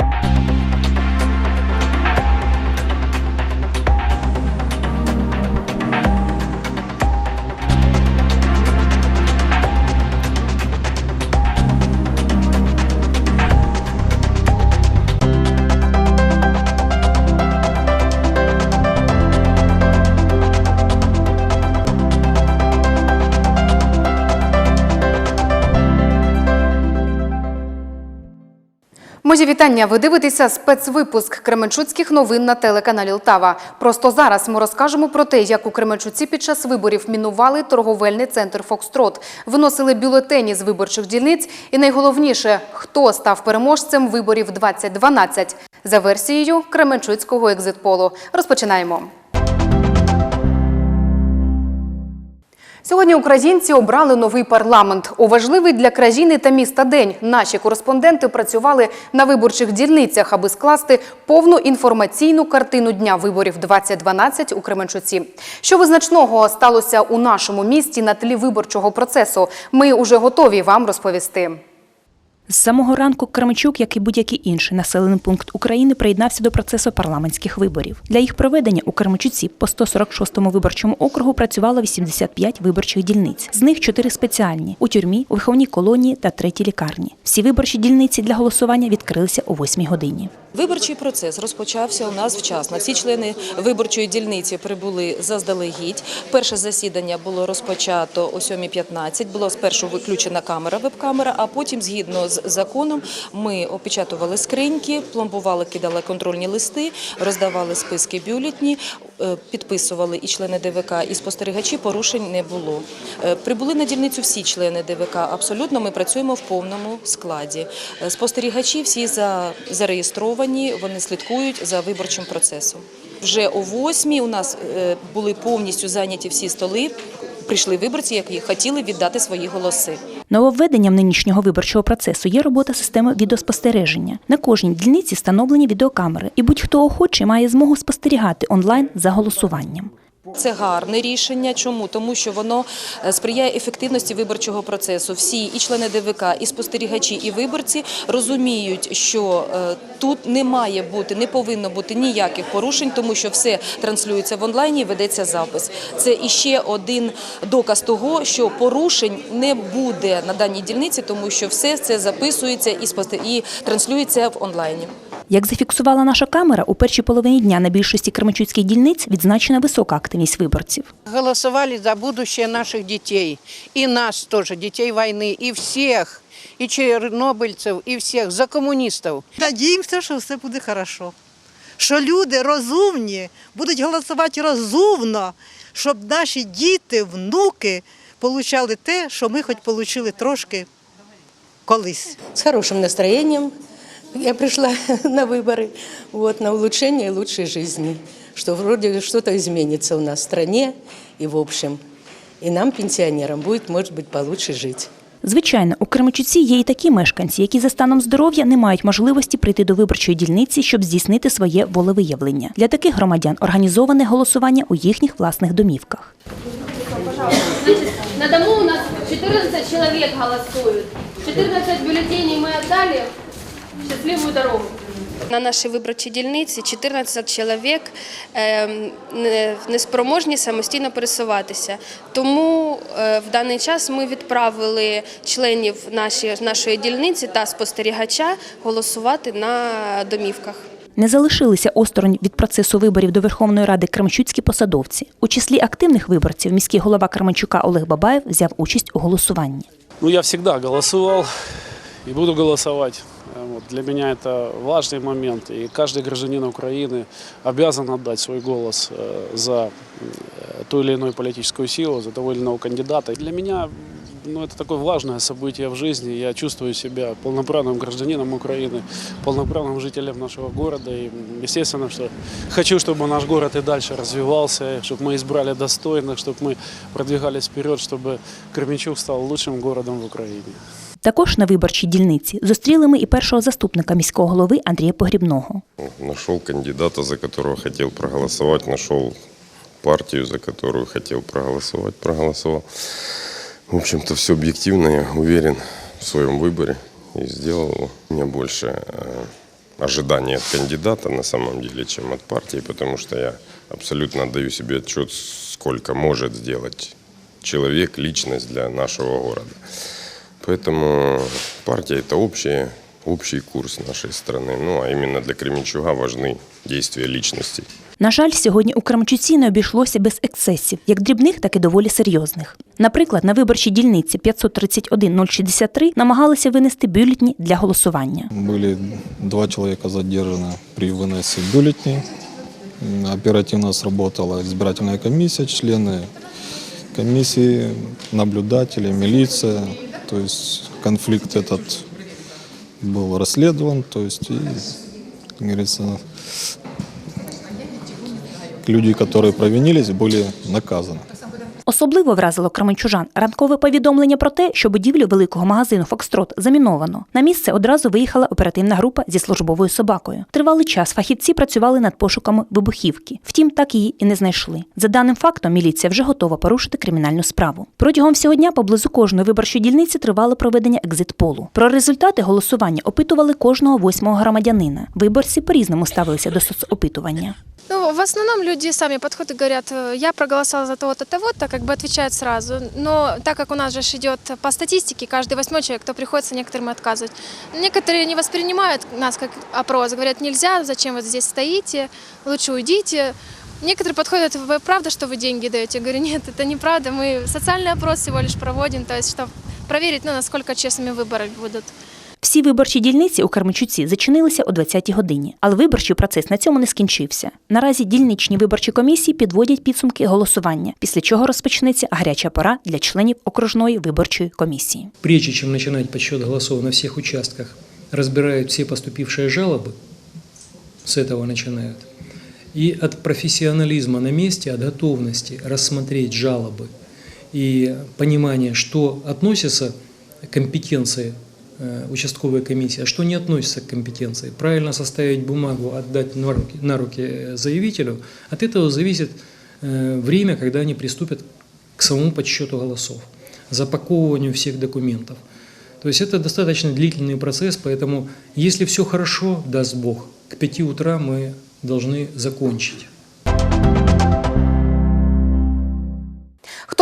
you Мої вітання. Ви дивитеся спецвипуск Кременчуцьких новин на телеканалі Лтава. Просто зараз ми розкажемо про те, як у Кременчуці під час виборів мінували торговельний центр Фокстрот, виносили бюлетені з виборчих дільниць і найголовніше, хто став переможцем виборів 2012 за версією Кременчуцького екзитполу. Розпочинаємо. Сьогодні українці обрали новий парламент. У важливий для країни та міста день наші кореспонденти працювали на виборчих дільницях, аби скласти повну інформаційну картину дня виборів 2012 у Кременчуці. Що визначного сталося у нашому місті на тлі виборчого процесу? Ми уже готові вам розповісти. З самого ранку Кременчук, як і будь-який інший населений пункт України, приєднався до процесу парламентських виборів. Для їх проведення у Кременчуці по 146-му виборчому округу працювало 85 виборчих дільниць. З них 4 спеціальні – у тюрмі, у виховній колонії та третій лікарні. Всі виборчі дільниці для голосування відкрилися о 8 годині. Виборчий процес розпочався у нас вчасно. Всі члени виборчої дільниці прибули заздалегідь. Перше засідання було розпочато о 7.15. Була спершу виключена камера, веб-камера, а потім, згідно законом, ми опечатували скриньки, пломбували, кидали контрольні листи, роздавали списки бюлетні, е, підписували і члени ДВК, і спостерігачі. Порушень не було. Е, Прибули на дільницю всі члени ДВК. Абсолютно ми працюємо в повному складі. Е, Спостерігачі всі за- зареєстровані, вони слідкують за виборчим процесом. Вже о восьмій у нас були повністю зайняті всі столи. Прийшли виборці, які хотіли віддати свої голоси. Нововведенням нинішнього виборчого процесу є робота системи відеоспостереження. На кожній дільниці встановлені відеокамери, і будь-хто охочий має змогу спостерігати онлайн за голосуванням. Це гарне рішення. Чому? Тому що воно е, сприяє ефективності виборчого процесу. Всі і члени ДВК, і спостерігачі, і виборці розуміють, що е, тут не має бути, не повинно бути ніяких порушень, тому що все транслюється в онлайні, і ведеться запис. Це іще один доказ того, що порушень не буде на даній дільниці, тому що все це записується і транслюється в онлайні. Як зафіксувала наша камера, у першій половині дня на більшості кременчуцьких дільниць відзначена висока активність виборців. Голосовали за будущее наших детей. И нас тоже, детей войны, и всех, и чернобыльцев, и всех, за коммунистов. Надіємося, що все буде хорошо. Що люди розумні будуть голосувати розумно, щоб наші діти, внуки получали те, що ми хоч отримали трошки колись. с хорошим настроением. Я пришла на выборы вот, на улучшение лучшей жизни, что вроде что-то изменится у нас в стране и в общем. И нам, пенсионерам, будет, может быть, получше жить. Звичайно, у Кременчуці є і такі мешканці, які за станом здоров'я не мають можливості прийти до виборчої дільниці, щоб здійснити своє волевиявлення. Для таких громадян організоване голосування у їхніх власних домівках. Значит, на дому у нас 14 человек голосуют. 14 бюллетеней мы отдали. Счастливую дорогу. На нашій виборчій дільниці 14 чоловік ем, неспроможні самостійно пересуватися. Тому е, в даний час ми відправили членів нашої, нашої дільниці та спостерігача голосувати на домівках. Не залишилися осторонь від процесу виборів до Верховної Ради кременчуцькі посадовці. У числі активних виборців міський голова Кременчука Олег Бабаєв взяв участь у голосуванні. Ну, я всегда голосовал и буду голосовать. Вот. Для меня это важный момент, и каждый гражданин Украины обязан отдать свой голос э, за э, ту или иную политическую силу, за того или иного кандидата. Для меня ну, это такое важное событие в жизни. Я чувствую себя полноправным гражданином Украины, полноправным жителем нашего города. И, естественно, что хочу, чтобы наш город и дальше развивался, чтобы мы избрали достойных, чтобы мы продвигались вперед, чтобы Кременчук стал лучшим городом в Украине. Також на виборчій дільниці зустріли ми і першого заступника міського голови Андрія Погрібного. Нашел кандидата, за которого хотел проголосовать, нашел партию, за которую хотел проголосовать, проголосовал. В общем-то, все объективно, я уверен в своем выборе и сделал его. Меня больше э, ожидания от кандидата на самом деле, чем от партии, потому что я абсолютно отдаю себе отчет, сколько может сделать человек, личность для нашего города. Поэтому партия – это общий, общий курс нашей страны. Ну, а именно для Кременчуга важны действия личностей. На жаль, сьогодні у Кременчуці не обійшлося без ексцесів, як дрібних, так і доволі серйозних. Наприклад, на виборчій дільниці 531-063 намагалися винести бюлетні для голосування. Были два человека задержаны при выносе бюллетней. М, Оперативно сработала избирательная комиссия, члены комиссии, наблюдатели, милиция. То есть конфликт этот был расследован. То есть, и, как говорится, люди, которые провинились, были наказаны. Особливо вразило кременчужан ранкове повідомлення про те, що будівлю великого магазину Фокстрот заміновано. На місце одразу виїхала оперативна група зі службовою собакою. Тривалий час фахівці працювали над пошуками вибухівки. Втім, так її і не знайшли. За даним фактом, міліція вже готова порушити кримінальну справу. Протягом всього дня поблизу кожної виборчої дільниці тривало проведення екзит-полу. Про результати голосування опитували кожного восьмого громадянина. Виборці по-різному ставилися до соцопитування. Ну, в основном люди сами подходят и говорят, э, я проголосовал за того-то, того-то, как бы отвечают сразу. Но так как у нас же ж идет по статистике, каждый восьмой человек, то приходится некоторым отказывать. Некоторые не воспринимают нас как опрос, говорят, нельзя, зачем вы здесь стоите, лучше уйдите. Некоторые подходят, вы правда, что вы деньги даете? Я говорю, нет, это неправда, мы социальный опрос всего лишь проводим, то есть, чтобы проверить, ну, насколько честными выборы будут. Всі виборчі дільниці у Кременчуці зачинилися о 20-й годині, але виборчий процес на цьому не скінчився. Наразі дільничні виборчі комісії підводять підсумки голосування, після чого розпочнеться гаряча пора для членів окружної виборчої комісії. прежде чем начинать подсчет голосов на всех участках, разбирают все поступившие жалобы, с этого начинают, и от профессионализма на месте, от готовности рассмотреть жалобы и понимания, что относится к компетенции э, участковой комиссии, а что не относится к компетенции. Правильно составить бумагу, отдать на руки, на руки заявителю, от этого зависит э, время, когда они приступят к самому подсчету голосов, запаковыванию всех документов. То есть это достаточно длительный процесс, поэтому если все хорошо, даст Бог, к 5 утра мы должны закончить.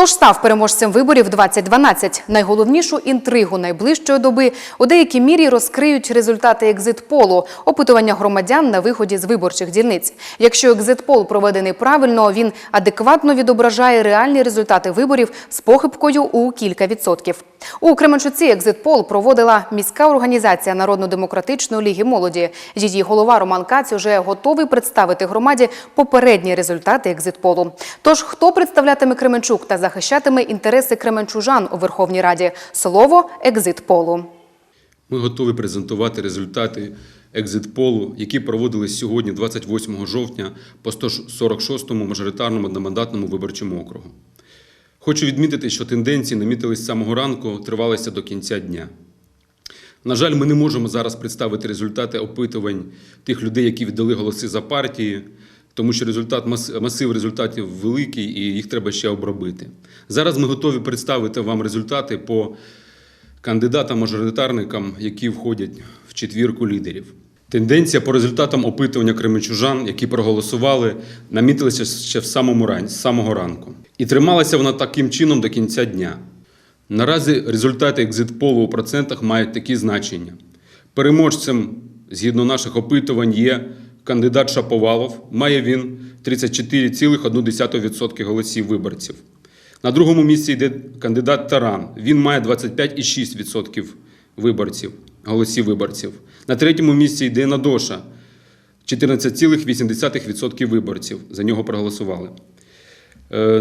Хто ж став переможцем виборів 2012? Найголовнішу інтригу найближчої доби у деякій мірі розкриють результати екзит-полу – опитування громадян на виході з виборчих дільниць. Якщо екзит-пол проведений правильно, він адекватно відображає реальні результати виборів з похибкою у кілька відсотків. У Кременчуці екзит-пол проводила міська організація Народно-демократичної ліги молоді. Її голова Роман Каць уже готовий представити громаді попередні результати екзит-полу. Тож, хто представлятиме Кременчук та захищатиме інтереси кременчужан у Верховній Раді? Слово екзит-полу. Ми готові презентувати результати екзит-полу, які проводились сьогодні, 28 жовтня, по 146-му мажоритарному одномандатному виборчому округу. Хочу відмітити, що тенденції намітились з самого ранку, тривалися до кінця дня. На жаль, ми не можемо зараз представити результати опитувань тих людей, які віддали голоси за партії, тому що результат мас- масив результатів великий і їх треба ще обробити. Зараз ми готові представити вам результати по кандидатам-мажоритарникам, які входять в четвірку лідерів. Тенденція по результатам опитування кременчужан, які проголосували, намітилася ще в самому ран... з самого ранку. І трималася вона таким чином до кінця дня. Наразі результати екзит-полу у процентах мають такі значення. Переможцем, згідно наших опитувань, є кандидат Шаповалов. Має він 34,1% голосів виборців. На другому місці йде кандидат Таран. Він має 25,6% виборців, голосів виборців. На третьому місці йде Надоша. 14,8% виборців за нього проголосували. Е,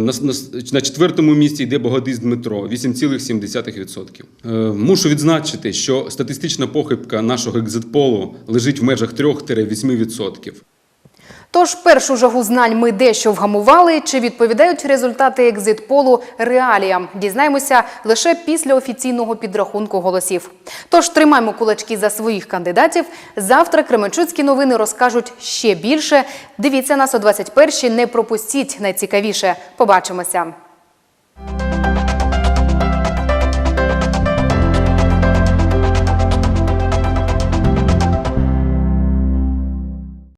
На, четвертому місці йде Богодиз Дмитро 8,7%. Е, Мушу відзначити, що статистична похибка нашого екзитполу лежить в межах 3-8%. Тож першу жагу знань ми дещо вгамували. Чи відповідають результати екзит-полу реаліям? Дізнаємося лише після офіційного підрахунку голосів. Тож тримаємо кулачки за своїх кандидатів. Завтра Кременчуцькі новини розкажуть ще більше. Дивіться нас о 21-й, не пропустіть найцікавіше. Побачимося.